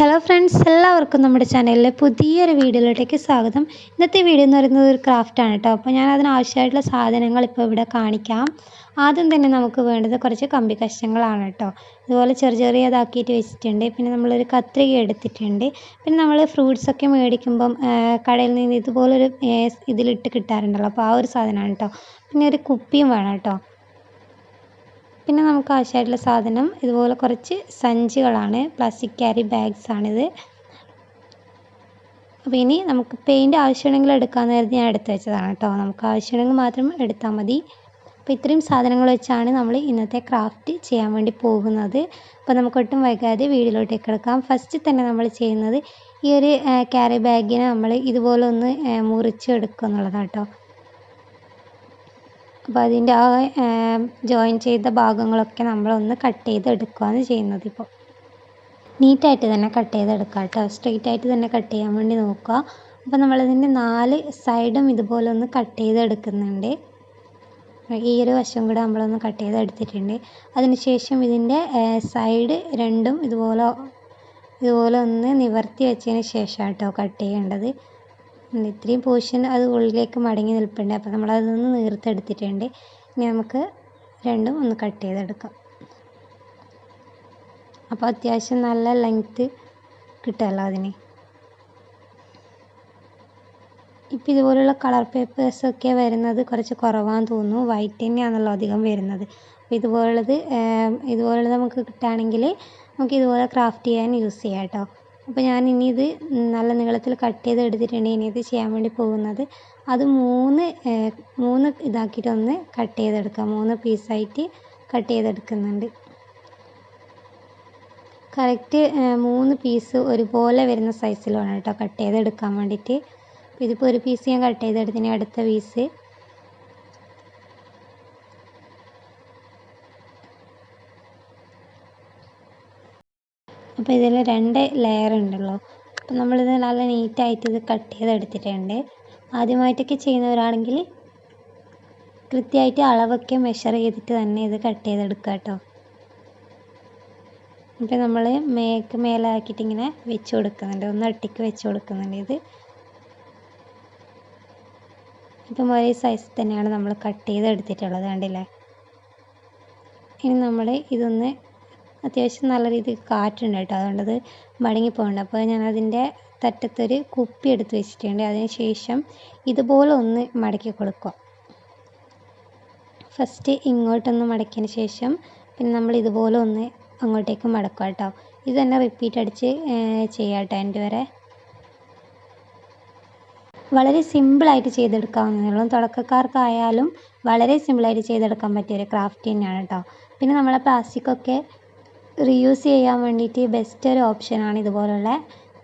Hello friends എല്ലാവർക്കും നമ്മുടെ ചാനലിലെ പുതിയൊരു വീഡിയോയിലോട്ടേക്ക് സ്വാഗതം. ഇന്നത്തെ വീഡിയോ എന്ന് പറയുന്നത് ഒരു ക്രാഫ്റ്റാണ് കേട്ടോ അപ്പോൾ ഞാൻ അതിനാവശ്യമായിട്ടുള്ള സാധനങ്ങൾ ഇപ്പോൾ ഇവിടെ കാണിക്കാം. ആദ്യം തന്നെ നമുക്ക് വേണ്ടത് കുറച്ച് കമ്പി കഷ്ണങ്ങളാണ് കേട്ടോ ഇതുപോലെ ചെറിയ ചെറിയതാക്കിയിട്ട് വെച്ചിട്ടുണ്ട്. പിന്നെ നമ്മളൊരു കത്രിക എടുത്തിട്ടുണ്ട്. പിന്നെ നമ്മൾ ഫ്രൂട്ട്സൊക്കെ മേടിക്കുമ്പം കടയിൽ നിന്ന് ഇതുപോലൊരു ഇതിലിട്ട് കിട്ടാറുണ്ടല്ലോ. അപ്പോൾ ആ ഒരു സാധനമാണ് കേട്ടോ പിന്നെ ഒരു കുപ്പിയും വേണം കേട്ടോ പിന്നെ നമുക്ക് ആവശ്യമായിട്ടുള്ള സാധനം ഇതുപോലെ കുറച്ച് സഞ്ചികളാണ് പ്ലാസ്റ്റിക് ക്യാരി ബാഗ്സ് ആണിത്. അപ്പോൾ ഇനി നമുക്ക് പെയിന്റ് ആവശ്യമുണ്ടെങ്കിൽ എടുക്കാമെന്ന് കരുതി ഞാൻ എടുത്ത് വെച്ചതാണ് കേട്ടോ നമുക്ക് ആവശ്യമുണ്ടെങ്കിൽ മാത്രം എടുത്താൽ മതി. അപ്പോൾ ഇത്രയും സാധനങ്ങൾ വെച്ചാണ് നമ്മൾ ഇന്നത്തെ ക്രാഫ്റ്റ് ചെയ്യാൻ വേണ്ടി പോകുന്നത്. അപ്പോൾ നമുക്ക് ഒട്ടും വൈകാതെ വീടിലോട്ടേക്ക് എടുക്കാം ഫസ്റ്റ് തന്നെ നമ്മൾ ചെയ്യുന്നത് ഈ ഒരു ക്യാരി ബാഗിനെ നമ്മൾ ഇതുപോലെ ഒന്ന് മുറിച്ചെടുക്കുക എന്നുള്ളതാണ് കേട്ടോ അപ്പോൾ അതിന്റെ ആ ജോയിൻ ചെയ്ത ഭാഗങ്ങളൊക്കെ നമ്മളൊന്ന് കട്ട് ചെയ്ത് എടുക്കുകയാണ് ചെയ്യുന്നത് ഇപ്പോൾ. നീറ്റായിട്ട് തന്നെ കട്ട് ചെയ്തെടുക്കുക കേട്ടോ. സ്ട്രെയിറ്റ് ആയിട്ട് തന്നെ കട്ട് ചെയ്യാൻ വേണ്ടി നോക്കുക. അപ്പോൾ നമ്മളിതിന്റെ നാല് സൈഡും ഇതുപോലെ ഒന്ന് കട്ട് ചെയ്തെടുക്കുന്നുണ്ട്. ഈ ഒരു വശം കൂടെ നമ്മളൊന്ന് കട്ട് ചെയ്തെടുത്തിട്ടുണ്ട്. അതിനുശേഷം ഇതിന്റെ സൈഡ് രണ്ടും ഇതുപോലെ ഇതുപോലെ ഒന്ന് നിവർത്തി വെച്ചതിന് ശേഷം കേട്ടോ കട്ട് ചെയ്യേണ്ടത്. ഇത്രയും പോർഷൻ അത് ഉള്ളിലേക്ക് മടങ്ങി നിൽപ്പുണ്ട്. അപ്പോൾ നമ്മൾ നമ്മളതൊന്ന് നീർത്തെടുത്തിട്ടുണ്ട്. ഇനി നമുക്ക് രണ്ടും ഒന്ന് കട്ട് ചെയ്തെടുക്കാം. അപ്പോൾ അത്യാവശ്യം നല്ല ലെങ്ത്ത് കിട്ടുമല്ലോ അതിന്. ഇപ്പോൾ ഇതുപോലുള്ള കളർ പേപ്പേഴ്സൊക്കെ വരുന്നത് കുറച്ച് കുറവാന്ന് തോന്നുന്നു. വൈറ്റ് തന്നെയാണല്ലോ അധികം വരുന്നത്. അപ്പോൾ ഇതുപോലുള്ളത് ഇതുപോലുള്ളത് നമുക്ക് കിട്ടുകയാണെങ്കിൽ നമുക്ക് ഇതുപോലെ ക്രാഫ്റ്റ് ചെയ്യാൻ യൂസ് ചെയ്യാം കേട്ടോ. അപ്പോൾ ഞാൻ ഇനി ഇത് നല്ല നീളത്തിൽ കട്ട് ചെയ്ത് എടുത്തിട്ടുണ്ട് ഇനി ഇത് ചെയ്യാൻ വേണ്ടി പോകുന്നത്. അത് മൂന്ന് മൂന്ന് ഇതാക്കിയിട്ട് ഒന്ന് കട്ട് ചെയ്തെടുക്കാം. മൂന്ന് പീസായിട്ട് കട്ട് ചെയ്തെടുക്കുന്നുണ്ട്. കറക്റ്റ് മൂന്ന് പീസ് ഒരുപോലെ വരുന്ന സൈസിലാണ് കേട്ടോ കട്ട് ചെയ്തെടുക്കാൻ വേണ്ടിയിട്ട്. ഇതിപ്പോൾ ഒരു പീസ് ഞാൻ കട്ട് ചെയ്തെടുത്തിന് അടുത്ത പീസ് അപ്പോൾ ഇതിൽ രണ്ട് ലെയർ ഉണ്ടല്ലോ. അപ്പോൾ നമ്മളിത് നല്ല നീറ്റായിട്ട് ഇത് കട്ട് ചെയ്തെടുത്തിട്ടുണ്ട്. ആദ്യമായിട്ടൊക്കെ ചെയ്യുന്നവരാണെങ്കിൽ കൃത്യമായിട്ട് അളവൊക്കെ മെഷർ ചെയ്തിട്ട് തന്നെ ഇത് കട്ട് ചെയ്തെടുക്കുക കേട്ടോ. അപ്പോൾ നമ്മൾ മേക്ക് മേലാക്കിയിട്ട് ഇങ്ങനെ വെച്ച് കൊടുക്കുന്നുണ്ട്. ഒന്ന് ഒട്ടിക്ക് വെച്ച് കൊടുക്കുന്നുണ്ട് ഇത്. ഇപ്പം ഒരേ സൈസ് തന്നെയാണ് നമ്മൾ കട്ട് ചെയ്ത് എടുത്തിട്ടുള്ളത് കണ്ടില്ലേ? ഇനി നമ്മൾ ഇതൊന്ന് അത്യാവശ്യം നല്ല രീതിയിൽ കാറ്റുണ്ട് കേട്ടോ. അതുകൊണ്ടത് മടങ്ങി പോകുന്നുണ്ട് അപ്പോൾ ഞാൻ അതിന്റെ തറ്റത്തൊരു കുപ്പി എടുത്ത് വെച്ചിട്ടുണ്ട്. അതിന് ശേഷം ഇതുപോലെ ഒന്ന് മടക്കി കൊടുക്കുക. ഫസ്റ്റ് ഇങ്ങോട്ടൊന്ന് മടക്കിയതിന് ശേഷം പിന്നെ നമ്മൾ ഇതുപോലെ ഒന്ന് അങ്ങോട്ടേക്ക് മടക്കുക കേട്ടോ. ഇത് തന്നെ റിപ്പീറ്റ് അടിച്ച് ചെയ്യാം കേട്ടോ എന്റെ വരെ. വളരെ സിമ്പിളായിട്ട് ചെയ്തെടുക്കാവുന്നതേ തുടക്കക്കാർക്കായാലും വളരെ സിമ്പിളായിട്ട് ചെയ്തെടുക്കാൻ പറ്റിയ ഒരു ക്രാഫ്റ്റ് തന്നെയാണ് കേട്ടോ. പിന്നെ നമ്മളെ പ്ലാസ്റ്റിക്കൊക്കെ റീയൂസ് ചെയ്യാൻ വേണ്ടിയിട്ട് ബെസ്റ്റ് ഒരു ഓപ്ഷനാണ് ഇതുപോലുള്ള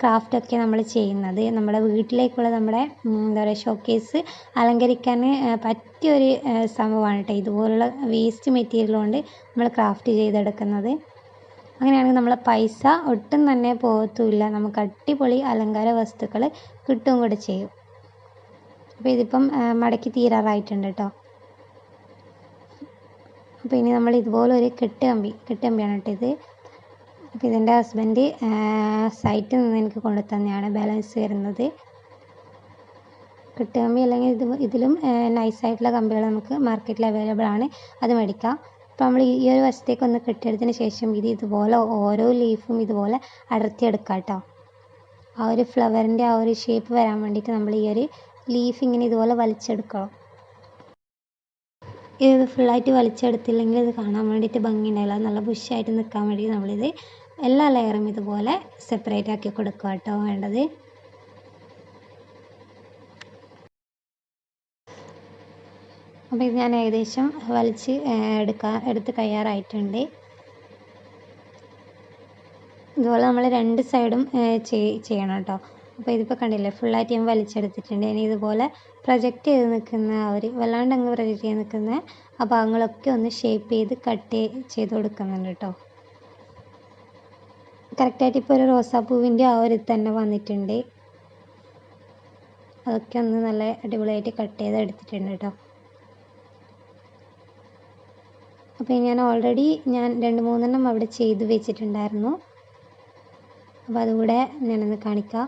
ക്രാഫ്റ്റൊക്കെ നമ്മൾ ചെയ്യുന്നത്. നമ്മുടെ വീട്ടിലേക്കുള്ള നമ്മുടെ എന്താ പറയുക ഷോക്കേസ് അലങ്കരിക്കാൻ പറ്റിയൊരു സംഭവമാണ് കേട്ടോ ഇതുപോലുള്ള വേസ്റ്റ് മെറ്റീരിയൽ കൊണ്ട് നമ്മൾ ക്രാഫ്റ്റ് ചെയ്തെടുക്കുന്നത്. അങ്ങനെയാണെങ്കിൽ നമ്മളെ പൈസ ഒട്ടും തന്നെ പോകത്തുമില്ല നമുക്ക് അടിപൊളി അലങ്കാര വസ്തുക്കൾ കിട്ടുകയും കൂടെ ചെയ്യും. അപ്പോൾ ഇതിപ്പം മടക്കി തീരാറായിട്ടുണ്ട് കേട്ടോ അപ്പോൾ ഇനി നമ്മൾ ഇതുപോലെ ഒരു കെട്ട് കമ്പി കെട്ട് ഇത് അപ്പോൾ ഇതെന്റെ ഹസ്ബൻഡ് സൈറ്റിൽ നിന്ന് എനിക്ക് കൊണ്ടു തന്നെയാണ് ബാലൻസ് വരുന്നത്. കെട്ട് കമ്പി അല്ലെങ്കിൽ ഇത് ഇതിലും നൈസായിട്ടുള്ള കമ്പികൾ നമുക്ക് മാർക്കറ്റിൽ അവൈലബിൾ ആണ്. അത് മേടിക്കാം. അപ്പോൾ നമ്മൾ ഈ ഒരു വശത്തേക്ക് ഒന്ന് കെട്ടിയെടുത്തതിന് ശേഷം ഇത് ഇതുപോലെ ഓരോ ലീഫും ഇതുപോലെ അടർത്തിയെടുക്കാം കേട്ടോ. ആ ഒരു ഫ്ലവറിന്റെ ആ ഒരു ഷേപ്പ് വരാൻ വേണ്ടിയിട്ട് നമ്മൾ ഈ ഒരു ലീഫ് ഇങ്ങനെ ഇതുപോലെ വലിച്ചെടുക്കണം. ഇത് ഫുള്ളായിട്ട് വലിച്ചെടുത്തില്ലെങ്കിൽ ഇത് കാണാൻ വേണ്ടിയിട്ട് ഭംഗിയുണ്ടാവില്ല. നല്ല ബുഷായിട്ട് നിൽക്കാൻ വേണ്ടി നമ്മളിത് എല്ലാ ലെയറും ഇതുപോലെ സെപ്പറേറ്റ് ആക്കി കൊടുക്കുക കേട്ടോ വേണ്ടത്. അപ്പോൾ ഇത് ഞാൻ ഏകദേശം വലിച്ച് എടുക്കാൻ എടുത്ത് കഴിയാറായിട്ടുണ്ട് ഇതുപോലെ നമ്മൾ രണ്ട് സൈഡും ചെയ്യണം കേട്ടോ അപ്പോൾ ഇതിപ്പോൾ കണ്ടില്ലേ ഫുള്ളായിട്ട് ഞാൻ വലിച്ചെടുത്തിട്ടുണ്ട്. ഇനി ഇതുപോലെ പ്രൊജക്റ്റ് ചെയ്ത് നിൽക്കുന്ന ഒരു വല്ലാണ്ട് അങ്ങ് പ്രൊജക്റ്റ് ചെയ്ത് നിൽക്കുന്ന ആ ഭാഗങ്ങളൊക്കെ ഒന്ന് ഷേപ്പ് ചെയ്ത് കട്ട് ചെയ്ത് കൊടുക്കുന്നുണ്ട് കേട്ടോ കറക്റ്റായിട്ട് ഇപ്പോൾ ഒരു റോസാപ്പൂവിന്റെ ആ ഒരു തന്നെ വന്നിട്ടുണ്ട്. അതൊക്കെ ഒന്ന് നല്ല അടിപൊളിയായിട്ട് കട്ട് ചെയ്ത് എടുത്തിട്ടുണ്ട് കേട്ടോ അപ്പോൾ ഞാൻ ഓൾറെഡി ഞാൻ രണ്ട് മൂന്നെണ്ണം അവിടെ ചെയ്ത് വെച്ചിട്ടുണ്ടായിരുന്നു. അപ്പോൾ അതുകൂടെ ഞാനൊന്ന് കാണിക്കാം.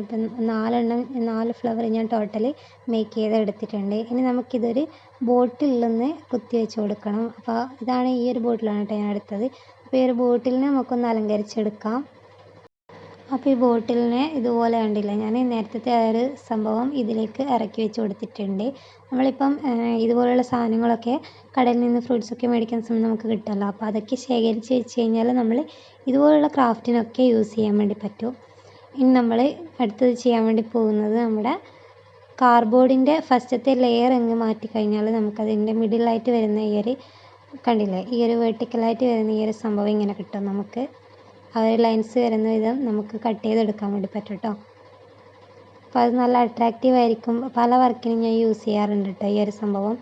ഇപ്പം നാലെണ്ണം നാല് ഫ്ലവർ ഞാൻ ടോട്ടൽ മേക്ക് ചെയ്ത് എടുത്തിട്ടുണ്ട് ഇനി നമുക്കിതൊരു ബോട്ടിലൊന്ന് കുത്തി വെച്ച് കൊടുക്കണം. അപ്പോൾ ഇതാണ് ഈ ഒരു ബോട്ടിലാണ് കേട്ടോ ഞാൻ എടുത്തത്. അപ്പോൾ ഈ ഒരു ബോട്ടിലിനെ നമുക്കൊന്ന് അലങ്കരിച്ചെടുക്കാം. അപ്പോൾ ഈ ബോട്ടിലിനെ ഇതുപോലെ കണ്ടില്ല ഞാൻ നേരത്തെ ആ ഒരു സംഭവം ഇതിലേക്ക് ഇറക്കി വെച്ച് കൊടുത്തിട്ടുണ്ട്. നമ്മളിപ്പം ഇതുപോലെയുള്ള സാധനങ്ങളൊക്കെ കടയിൽ നിന്ന് ഫ്രൂട്ട്സൊക്കെ മേടിക്കുന്ന സമയം നമുക്ക് കിട്ടുമല്ലോ അപ്പോൾ അതൊക്കെ ശേഖരിച്ച് വെച്ച് കഴിഞ്ഞാൽ നമ്മൾ ഇതുപോലുള്ള ക്രാഫ്റ്റിനൊക്കെ യൂസ് ചെയ്യാൻ വേണ്ടി പറ്റും. ഇനി നമ്മൾ അടുത്തത് ചെയ്യാൻ വേണ്ടി പോകുന്നത് നമ്മുടെ കാർഡ്ബോർഡിന്റെ ഫസ്റ്റത്തെ ലെയർ അങ്ങ് മാറ്റി കഴിഞ്ഞാൽ നമുക്കതിന്റെ മിഡിലായിട്ട് വരുന്ന ഈ ഒരു കണ്ടില്ലേ? ഈ ഒരു വെർട്ടിക്കലായിട്ട് വരുന്ന ഈ ഒരു സംഭവം ഇങ്ങനെ കിട്ടും. നമുക്ക് ആ ഒരു ലൈൻസ് വരുന്ന വിധം നമുക്ക് കട്ട് ചെയ്തെടുക്കാൻ വേണ്ടി പറ്റും കേട്ടോ അപ്പോൾ അത് നല്ല അട്രാക്റ്റീവ് ആയിരിക്കും. പല വർക്കിനും ഞാൻ യൂസ് ചെയ്യാറുണ്ട് കേട്ടോ ഈ ഒരു സംഭവം.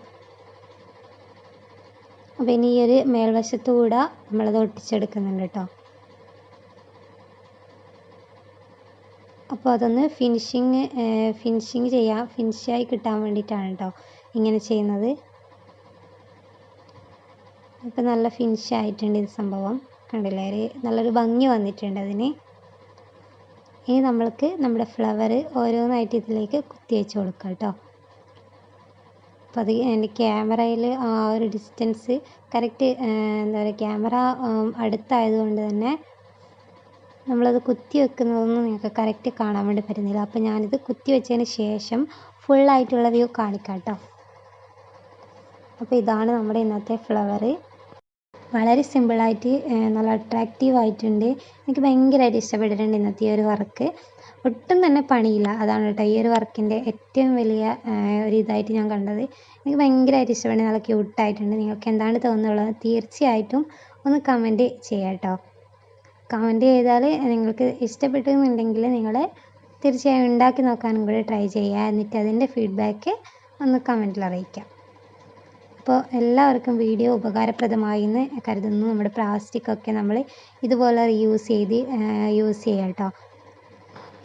അപ്പോൾ ഇനി ഈ ഒരു മേൽവശത്തു കൂടെ നമ്മളത് ഒട്ടിച്ചെടുക്കുന്നുണ്ട് കേട്ടോ അപ്പോൾ അതൊന്ന് ഫിനിഷിങ് ഫിനിഷിങ് ചെയ്യാൻ ഫിനിഷായി കിട്ടാൻ വേണ്ടിയിട്ടാണ് കേട്ടോ ഇങ്ങനെ ചെയ്യുന്നത്. ഇപ്പം നല്ല ഫിനിഷ് ആയിട്ടുണ്ട് ഇത് സംഭവം. കണ്ടില്ലേ? ഒരു നല്ലൊരു ഭംഗി വന്നിട്ടുണ്ട് അതിന്. ഇനി നമ്മൾക്ക് നമ്മുടെ ഫ്ലവർ ഓരോന്നായിട്ട് ഇതിലേക്ക് കുത്തി വെച്ച് കൊടുക്കാം കേട്ടോ അപ്പോൾ അത് എന്റെ ക്യാമറയിൽ ആ ഒരു ഡിസ്റ്റൻസ് കറക്റ്റ് എന്താ പറയുക ക്യാമറ അടുത്തായതുകൊണ്ട് തന്നെ നമ്മളത് കുത്തി വെക്കുന്നതൊന്നും നിങ്ങൾക്ക് കറക്റ്റ് കാണാൻ വേണ്ടി പറ്റുന്നില്ല. അപ്പോൾ ഞാനിത് കുത്തി വെച്ചതിന് ശേഷം ഫുള്ളായിട്ടുള്ള വ്യൂ കാണിക്കാം കേട്ടോ അപ്പോൾ ഇതാണ് നമ്മുടെ ഇന്നത്തെ ഫ്ലവർ വളരെ സിമ്പിളായിട്ട് നല്ല അട്രാക്റ്റീവ് ആയിട്ടുണ്ട്. എനിക്ക് ഭയങ്കരമായിട്ട് ഇഷ്ടപ്പെട്ടിട്ടുണ്ട് ഇന്നത്തെ ഈ ഒരു വർക്ക്. ഒട്ടും തന്നെ പണിയില്ല. അതാണ് കേട്ടോ ഈ ഒരു വർക്കിന്റെ ഏറ്റവും വലിയ ഒരു ഇതായിട്ട് ഞാൻ കണ്ടത്. എനിക്ക് ഭയങ്കരമായിട്ട് ഇഷ്ടപ്പെട്ടു നല്ല ക്യൂട്ടായിട്ടുണ്ട് നിങ്ങൾക്ക് എന്താണ് തോന്നുന്നുള്ളത് തീർച്ചയായിട്ടും ഒന്ന് കമന്റ് ചെയ്യാം കേട്ടോ കമന്റ് ചെയ്താൽ നിങ്ങൾക്ക് ഇഷ്ടപ്പെട്ടെന്നുണ്ടെങ്കിൽ നിങ്ങൾ തീർച്ചയായും ഉണ്ടാക്കി നോക്കാനും കൂടി ട്രൈ ചെയ്യുക. എന്നിട്ട് അതിന്റെ ഫീഡ്ബാക്ക് ഒന്ന് കമന്റിൽ അറിയിക്കാം. അപ്പോൾ എല്ലാവർക്കും വീഡിയോ ഉപകാരപ്രദമായി എന്ന് കരുതുന്നു. നമ്മുടെ പ്ലാസ്റ്റിക് ഒക്കെ നമ്മൾ ഇതുപോലെ റീയൂസ് ചെയ്ത് യൂസ് ചെയ്യാം കേട്ടോ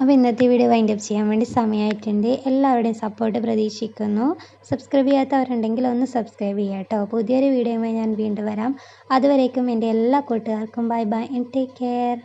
അപ്പോൾ ഇന്നത്തെ വീഡിയോ വൈൻഡ് അപ്പ് ചെയ്യാൻ വേണ്ടി സമയമായിട്ടുണ്ട് എല്ലാവരുടെയും സപ്പോർട്ട് പ്രതീക്ഷിക്കുന്നു. സബ്സ്ക്രൈബ് ചെയ്യാത്തവരുണ്ടെങ്കിൽ ഒന്ന് സബ്സ്ക്രൈബ് ചെയ്യുക കേട്ടോ. പുതിയൊരു വീഡിയോയുമായി ഞാൻ വീണ്ടും വരാം. അതുവരേക്കും എന്റെ എല്ലാ കൂട്ടുകാർക്കും bye bye and take care